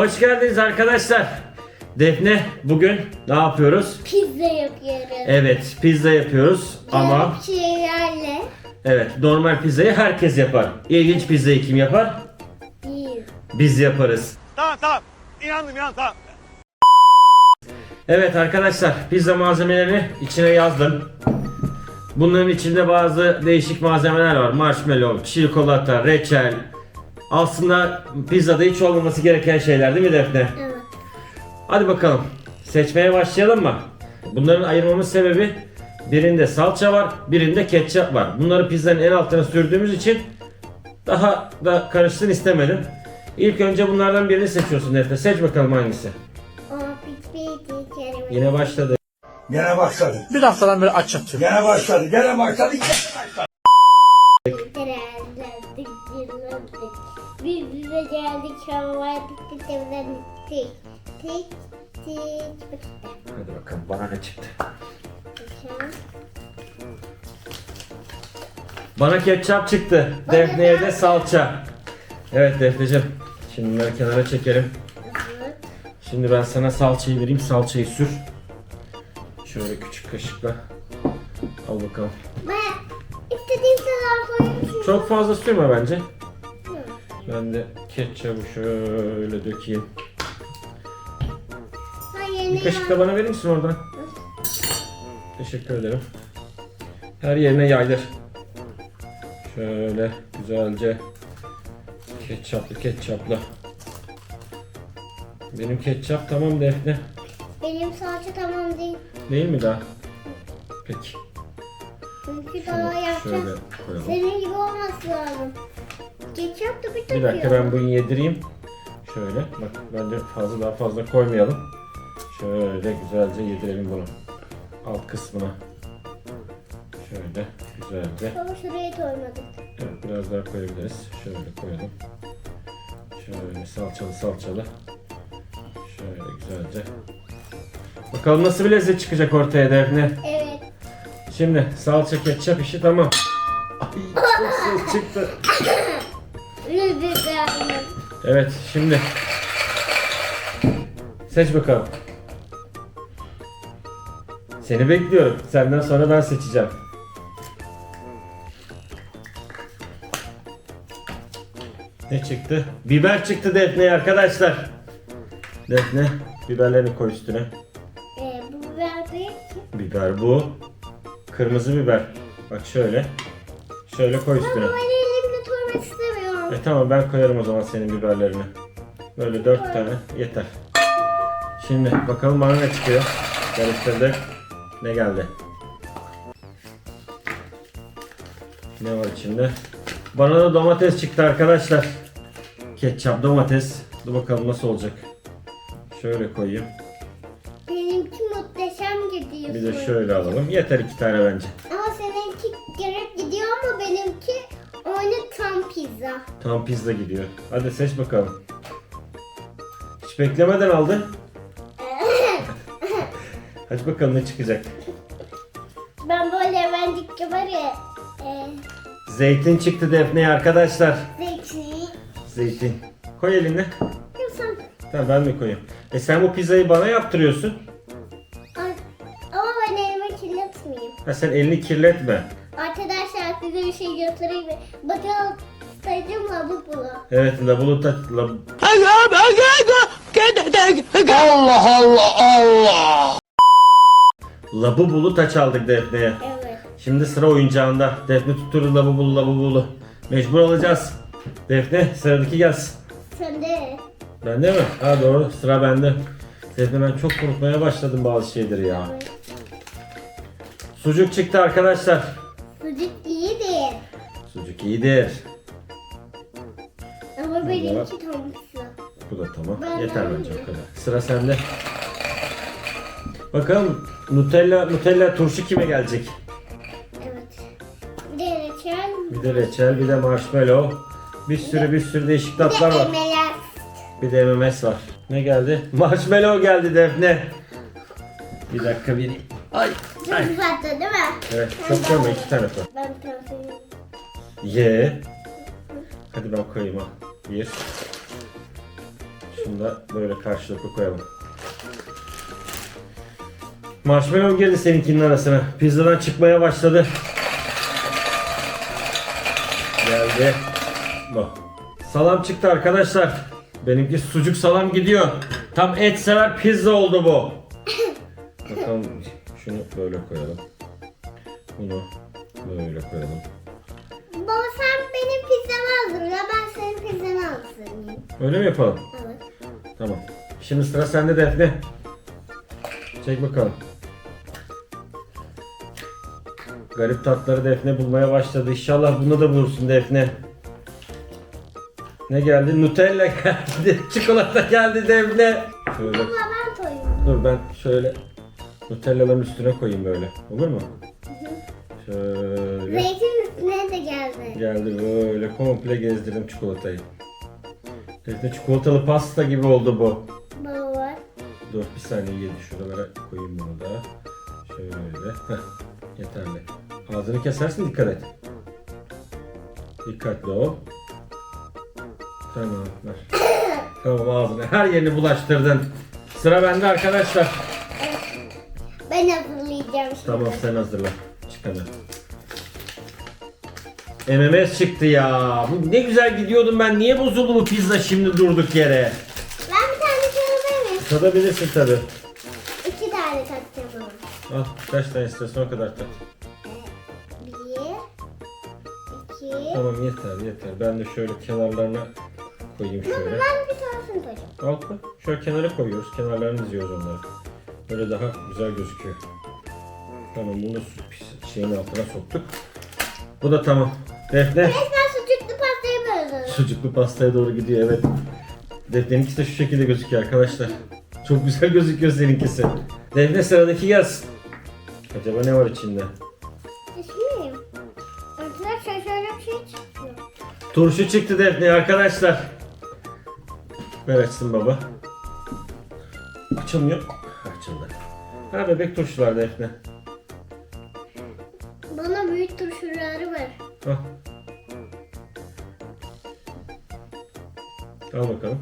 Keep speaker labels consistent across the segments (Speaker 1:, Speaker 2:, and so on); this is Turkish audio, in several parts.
Speaker 1: Hoş geldiniz arkadaşlar. Defne bugün ne yapıyoruz?
Speaker 2: Pizza yapıyoruz.
Speaker 1: Evet pizza yapıyoruz ama
Speaker 2: şeylerle
Speaker 1: evet normal pizzayı herkes yapar. İlginç pizzayı kim yapar?
Speaker 2: değil.
Speaker 1: Biz yaparız.
Speaker 3: Tamam tamam. İnandım inandım tamam.
Speaker 1: Evet arkadaşlar pizza malzemelerini içine yazdım. Bunların içinde bazı değişik malzemeler var. Marshmallow, çikolata, reçel. Aslında pizzada hiç olmaması gereken şeyler değil mi Defne?
Speaker 2: Evet.
Speaker 1: Hadi bakalım. Seçmeye başlayalım mı? Bunların ayırmamın sebebi birinde salça var, birinde ketçap var. Bunları pizzanın en altına sürdüğümüz için daha da karışsın istemedim. İlk önce bunlardan birini seçiyorsun Defne. Seç bakalım hangisi.
Speaker 2: O pizza.
Speaker 1: Yine başladı.
Speaker 4: Gene başladı.
Speaker 5: Bir haftadan beri aç yatıyorum.
Speaker 4: Gene başladı. Gene başladı. Gene başladı.
Speaker 2: Geldik, şavadık, temizlendik. Tik, tik, tik, bitti.
Speaker 1: Hadi bakalım bana ne çıktı. Bana ketçap çıktı. Defne'ye de salça. Evet Defneciğim. Şimdi bunları kenara çekelim.
Speaker 2: Evet.
Speaker 1: Şimdi ben sana salçayı vereyim. Salçayı sür. Şöyle küçük kaşıkla. Al bakalım.
Speaker 2: Ben istediğim kadar koymuşum.
Speaker 1: Çok fazla sürme bence. Ben de ketçabı şöyle dökeyim.
Speaker 2: Hayır,
Speaker 1: Bir kaşık da bana verir misin oradan? Teşekkür ederim. Her yerine yaydır. Şöyle güzelce ketçaplı ketçaplı. Benim ketçap tamam Defne.
Speaker 2: Benim salça tamam değil.
Speaker 1: Değil mi daha? Peki.
Speaker 2: Çünkü daha
Speaker 1: Şöyle
Speaker 2: yapacağız.
Speaker 1: koyalım.
Speaker 2: Senin gibi olması lazım. Ketçap da bir
Speaker 1: Bir dakika ben bunu yedireyim. Şöyle bak bence fazla daha fazla koymayalım. Şöyle güzelce yedirelim bunu. Alt kısmına. Şöyle güzelce.
Speaker 2: Ama şuraya koymadık.
Speaker 1: Evet biraz daha koyabiliriz. Şöyle koyalım. Şöyle salçalı salçalı. Şöyle güzelce. Bakalım nasıl bir lezzet çıkacak ortaya Defne.
Speaker 2: Evet.
Speaker 1: Şimdi salça ketçap işi tamam. Ay çok ses çıktı. Evet şimdi seç bakalım. Seni bekliyorum. Senden sonra ben seçeceğim. Ne çıktı? Biber çıktı Defne'ye arkadaşlar. Defne biberlerini koy üstüne.
Speaker 2: Ee, bu biber değil ki.
Speaker 1: Biber bu. Kırmızı biber. Bak şöyle. Şöyle koy üstüne.
Speaker 2: Ama ben elimle koymak istemiyorum.
Speaker 1: E tamam ben koyarım o zaman senin biberlerini. Böyle dört tane yeter. Şimdi bakalım bana ne çıkıyor. Karıştırdık. Ne geldi? Ne var içinde? Bana da domates çıktı arkadaşlar. Ketçap domates. Dur bakalım nasıl olacak. Şöyle koyayım.
Speaker 2: Benimki muhteşem gidiyor.
Speaker 1: Bir de şöyle alalım. Yeter iki tane bence.
Speaker 2: Tam pizza
Speaker 1: gidiyor. Hadi seç bakalım. Hiç beklemeden aldın. Aç bakalım ne çıkacak.
Speaker 2: Ben böyle hemencik var ya. E,
Speaker 1: Zeytin çıktı Defne'ye arkadaşlar.
Speaker 2: zeytin.
Speaker 1: Zeytin. Koy elini.
Speaker 2: Yoksa
Speaker 1: Tamam ben de koyayım. E sen bu pizzayı bana yaptırıyorsun.
Speaker 2: Ay, ama ben elimi kirletmeyeyim.
Speaker 1: Ha sen elini kirletme.
Speaker 2: Arkadaşlar size bir şey göstereyim mi? Bakın sayacağım bu bunu.
Speaker 1: Evet la bulut la,
Speaker 5: Allah Allah Allah.
Speaker 1: labu bulu taç aldık Defne'ye.
Speaker 2: Evet.
Speaker 1: Şimdi sıra oyuncağında. Defne tutturur labu bulu labu bulu. Mecbur alacağız. Defne sıradaki gelsin.
Speaker 2: Sen de.
Speaker 1: Bende mi? Ha doğru sıra bende. Defne ben çok korkmaya başladım bazı şeyleri ya. Sucuk çıktı arkadaşlar.
Speaker 2: Sucuk iyidir.
Speaker 1: Sucuk iyidir.
Speaker 2: Benimki tam.
Speaker 1: Bu da tamam.
Speaker 2: Ben
Speaker 1: Yeter bence o kadar. Sıra sende. Bakalım Nutella Nutella turşu kime gelecek?
Speaker 2: Evet. Bir de reçel.
Speaker 1: Bir de reçel, bir de marshmallow. Bir sürü bir sürü değişik tatlar var.
Speaker 2: emeler.
Speaker 1: Bir de MMS var. Ne geldi? Marshmallow geldi Defne. Bir dakika bir. Ay.
Speaker 2: Çok
Speaker 1: Ay.
Speaker 2: tatlı değil mi?
Speaker 1: Evet çok koyma iki tane koy.
Speaker 2: Ben söyleyeyim.
Speaker 1: Ye. Hadi ben koyayım ha. Bir. Şunu da böyle karşılıklı koyalım. Marshmallow girdi seninkinin arasına. Pizzadan çıkmaya başladı. Geldi. Bak. Salam çıktı arkadaşlar. Benimki sucuk salam gidiyor. Tam et sever pizza oldu bu. Bakalım şunu böyle koyalım. Bunu böyle koyalım.
Speaker 2: Hazırlayayım.
Speaker 1: Öyle mi yapalım?
Speaker 2: Evet.
Speaker 1: Tamam. Şimdi sıra sende Defne. Çek bakalım. Garip tatları Defne bulmaya başladı. İnşallah bunu da bulursun Defne. Ne geldi? Nutella geldi. Çikolata geldi Defne. Şöyle.
Speaker 2: Baba ben koyayım.
Speaker 1: Dur ben şöyle Nutella'ların üstüne koyayım böyle. Olur mu? Şöyle.
Speaker 2: Zeytin üstüne de geldi.
Speaker 1: Geldi böyle komple gezdirdim çikolatayı. Defne çikolatalı pasta gibi oldu bu.
Speaker 2: Baba.
Speaker 1: Dur bir saniye yedi şuralara koyayım bunu da. Şöyle. Heh, yeterli. Ağzını kesersin dikkat et. Dikkatli ol. Tamam ver. tamam ağzını her yerini bulaştırdın. Sıra bende arkadaşlar.
Speaker 2: Ben hazırlayacağım şimdi.
Speaker 1: Tamam sen hazırla. Çık hemen. MMS çıktı ya. Bu ne güzel gidiyordum ben. Niye bozuldu bu pizza şimdi durduk yere?
Speaker 2: Ben bir tane çalabilir miyim?
Speaker 1: Tadabilirsin tabi.
Speaker 2: İki tane takacağım ama.
Speaker 1: Al kaç tane istiyorsan o kadar tat.
Speaker 2: Bir, iki.
Speaker 1: Tamam yeter yeter. Ben de şöyle kenarlarına koyayım şöyle.
Speaker 2: ben bir tanesini koyacağım.
Speaker 1: Al koy. Şöyle kenara koyuyoruz. Kenarlarını diziyoruz onları. Böyle daha güzel gözüküyor. Tamam bunu su şeyin altına soktuk. Bu da tamam. Defne.
Speaker 2: Resmen sucuklu pasta yapıyoruz.
Speaker 1: Sucuklu pastaya doğru gidiyor evet. Defne'ninkisi de şu şekilde gözüküyor arkadaşlar. Çok güzel gözüküyor seninkisi. Defne sıradaki gelsin. Acaba ne var içinde?
Speaker 2: Düşünmeyeyim. Arkadaşlar şöyle bir şey çıkıyor.
Speaker 1: Turşu çıktı Defne arkadaşlar. Ver açsın baba. Açılmıyor. Açıldı. Ha bebek turşular Defne.
Speaker 2: Bana büyük turşuları ver.
Speaker 1: Al. Al bakalım.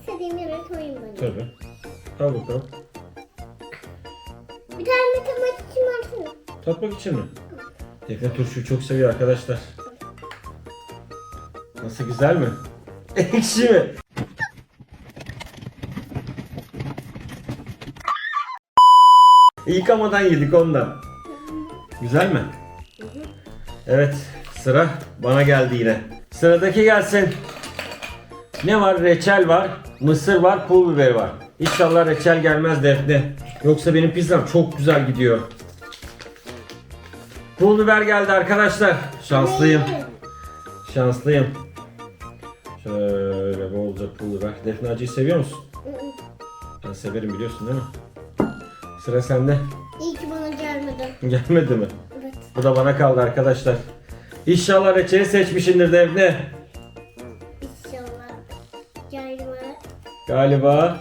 Speaker 2: İstediğim yere koyayım ben.
Speaker 1: Tabii. Al bakalım.
Speaker 2: Bir tane tabak için versene.
Speaker 1: Tatmak için mi? Defne turşuyu çok seviyor arkadaşlar. Nasıl güzel mi? Ekşi mi? Yıkamadan yedik ondan. Güzel mi? Evet sıra bana geldi yine. Sıradaki gelsin. Ne var? Reçel var, mısır var, pul biber var. İnşallah reçel gelmez Defne. Yoksa benim pizzam çok güzel gidiyor. Pul biber geldi arkadaşlar. Şanslıyım. Şanslıyım. Şöyle bolca pul biber. Defne acıyı seviyor musun? Ben severim biliyorsun değil mi? Sıra sende.
Speaker 2: İyi ki bana gelmedi.
Speaker 1: Gelmedi mi?
Speaker 2: Evet.
Speaker 1: Bu da bana kaldı arkadaşlar. İnşallah reçeli seçmişindir Defne.
Speaker 2: İnşallah. Gelme.
Speaker 1: Galiba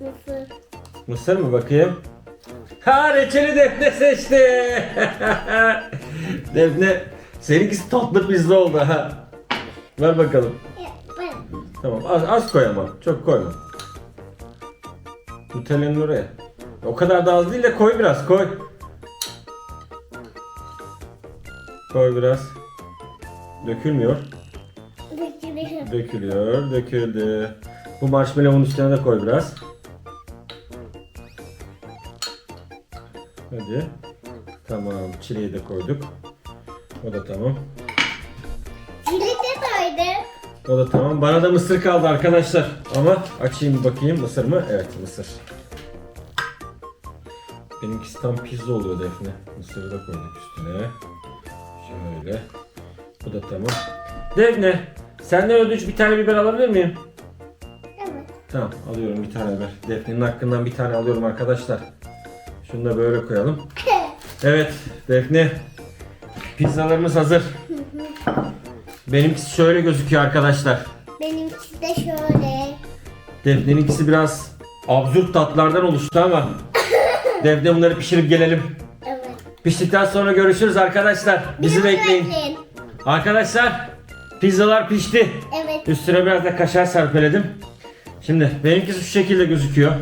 Speaker 2: Mısır.
Speaker 1: Mısır mı bakayım? Ha reçeli Defne seçti. Defne seninkisi tatlı pizza oldu ha. Ver bakalım. Tamam az, az koy ama çok koyma. Nutella'nın oraya. O kadar da az değil de koy biraz koy. Koy biraz. Dökülmüyor.
Speaker 2: Bekliyorum.
Speaker 1: Dökülüyor, döküldü. Bu marshmallow'un üstüne de koy biraz. Hadi. Tamam, çileği de koyduk. O da tamam.
Speaker 2: Çilek de koydu.
Speaker 1: O da tamam. Bana da mısır kaldı arkadaşlar. Ama açayım bakayım mısır mı? Evet mısır. Benimkisi tam pizza oluyor Defne. Mısırı da koyduk üstüne. Şöyle. Bu da tamam. Defne, senden ödünç bir tane biber alabilir miyim?
Speaker 2: Evet.
Speaker 1: Tamam alıyorum bir tane biber. Defne'nin hakkından bir tane alıyorum arkadaşlar. Şunu da böyle koyalım. Evet Defne. Pizzalarımız hazır. Benimkisi şöyle gözüküyor arkadaşlar.
Speaker 2: Benimkisi de şöyle.
Speaker 1: Defne'ninkisi biraz absürt tatlardan oluştu ama Defne bunları pişirip gelelim. Piştikten sonra görüşürüz arkadaşlar. Bizi
Speaker 2: Biraz
Speaker 1: bekleyin.
Speaker 2: bekleyin.
Speaker 1: Arkadaşlar Pizzalar pişti.
Speaker 2: Evet.
Speaker 1: Üstüne biraz da kaşar serpeledim. Şimdi benimkisi şu şekilde gözüküyor.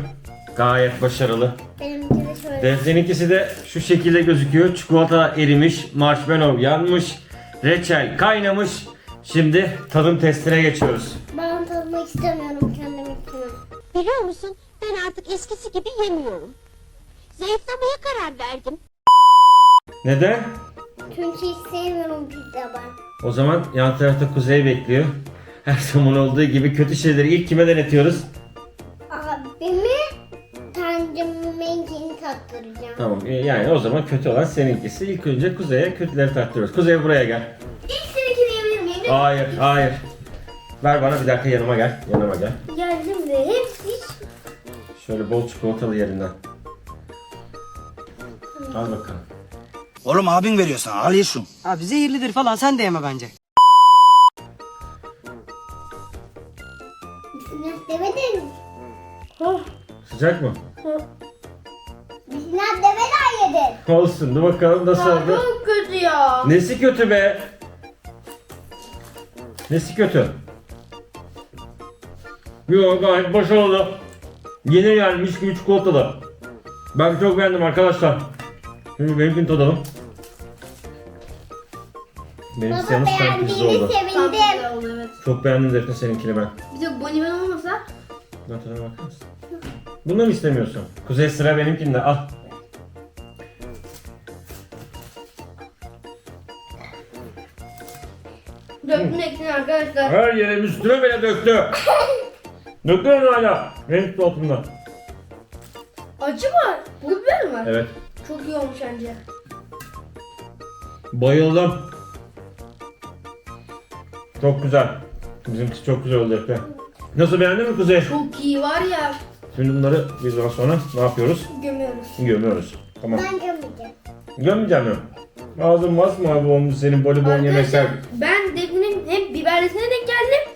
Speaker 1: Gayet başarılı.
Speaker 2: Benimki de şöyle.
Speaker 1: Defter'inkisi de şu şekilde gözüküyor. Çikolata erimiş, marshmallow yanmış, reçel kaynamış. Şimdi tadım testine geçiyoruz.
Speaker 2: Ben tadmak istemiyorum kendim için.
Speaker 6: Biliyor musun ben artık eskisi gibi yemiyorum. Zayıflamaya karar verdim.
Speaker 1: Neden?
Speaker 2: Çünkü hiç sevmiyorum pizza ben.
Speaker 1: O zaman yan tarafta Kuzey bekliyor. Her zaman olduğu gibi kötü şeyleri ilk kime denetiyoruz?
Speaker 2: Abimi Tanrım'ınkini tattıracağım.
Speaker 1: Tamam e, yani o zaman kötü olan seninkisi. İlk önce Kuzey'e kötüleri taktırıyoruz. Kuzey buraya gel.
Speaker 2: İlk seninkini yiyebilir miyim?
Speaker 1: Hayır, hayır. Ver bana bir dakika yanıma gel. Yanıma gel.
Speaker 2: Geldim de hepsi
Speaker 1: Şöyle bol çikolatalı yerinden. Al bakalım.
Speaker 4: Oğlum abin veriyor sana al ye şunu.
Speaker 7: Abi zehirlidir falan sen de yeme bence.
Speaker 2: Bismillah demedin.
Speaker 1: Sıcak mı?
Speaker 2: Bismillah demeden yedin.
Speaker 1: Olsun. Dur bakalım nasıl oldu.
Speaker 2: Çok kötü ya.
Speaker 1: Nesi kötü be? Nesi kötü? Yok gayet başarılı. Yeni gelmiş gibi çikolatalı. Ben çok beğendim arkadaşlar. Şimdi benimkini tadalım. Benim
Speaker 2: Baba
Speaker 1: siyahımız tam pizza
Speaker 2: beğendiğini
Speaker 1: oldu.
Speaker 2: sevindim.
Speaker 8: oldu evet.
Speaker 1: Çok beğendim Defne seninkini ben.
Speaker 8: Bir de bonibon olmasa
Speaker 1: Ben tadına bakar mısın? Bunu mu istemiyorsun? Kuzey sıra benimkinde al.
Speaker 8: döktüm eksin arkadaşlar.
Speaker 1: Her yere üstüne bile döktü. Döktü mü hala? Benim çikolatamda.
Speaker 8: Acı mı? Pul biber mi?
Speaker 1: Evet.
Speaker 8: Çok iyi olmuş bence.
Speaker 1: Bayıldım. Çok güzel. Bizimkisi çok güzel oldu Defne. Nasıl beğendin mi Kuzey?
Speaker 8: Çok iyi var ya.
Speaker 1: Şimdi bunları biz daha sonra ne yapıyoruz?
Speaker 8: Gömüyoruz.
Speaker 1: Gömüyoruz. Tamam.
Speaker 2: Ben gömeceğim.
Speaker 1: Gömmeyeceğim mi? Ağzın masmavi olmuş senin bolibon yemekler.
Speaker 8: Ben Defne'nin hem biberlisine denk geldim.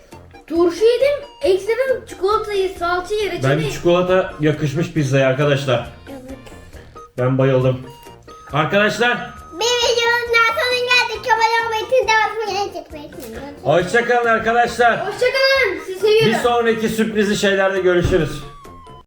Speaker 8: Turşu yedim. Ekstradan çikolatayı, salçayı, reçeli.
Speaker 1: Bence çikolata yakışmış pizzaya arkadaşlar. Ben bayıldım. Arkadaşlar
Speaker 2: Bir videonun daha sonuna geldik. Abone olmayı, çekmeyi unutmayın.
Speaker 1: hoşçakalın arkadaşlar.
Speaker 8: Hoşçakalın. Sizi
Speaker 1: Bir
Speaker 8: seviyorum.
Speaker 1: sonraki sürprizli şeylerde görüşürüz.